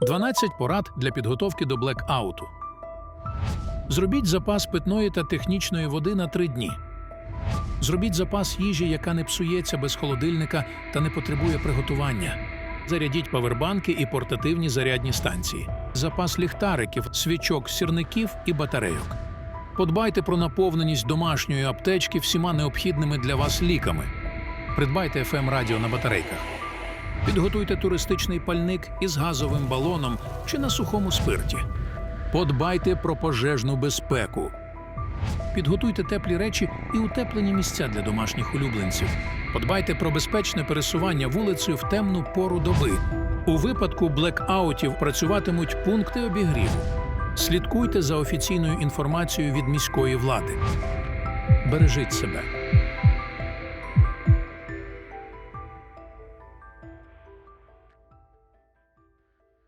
12 порад для підготовки до блекауту. Зробіть запас питної та технічної води на 3 дні. Зробіть запас їжі, яка не псується без холодильника та не потребує приготування. Зарядіть павербанки і портативні зарядні станції. Запас ліхтариків, свічок, сірників і батарейок. Подбайте про наповненість домашньої аптечки всіма необхідними для вас ліками. Придбайте fm радіо на батарейках. Підготуйте туристичний пальник із газовим балоном чи на сухому спирті. Подбайте про пожежну безпеку. Підготуйте теплі речі і утеплені місця для домашніх улюбленців. Подбайте про безпечне пересування вулицею в темну пору доби. У випадку блекаутів працюватимуть пункти обігріву. Слідкуйте за офіційною інформацією від міської влади. Бережіть себе.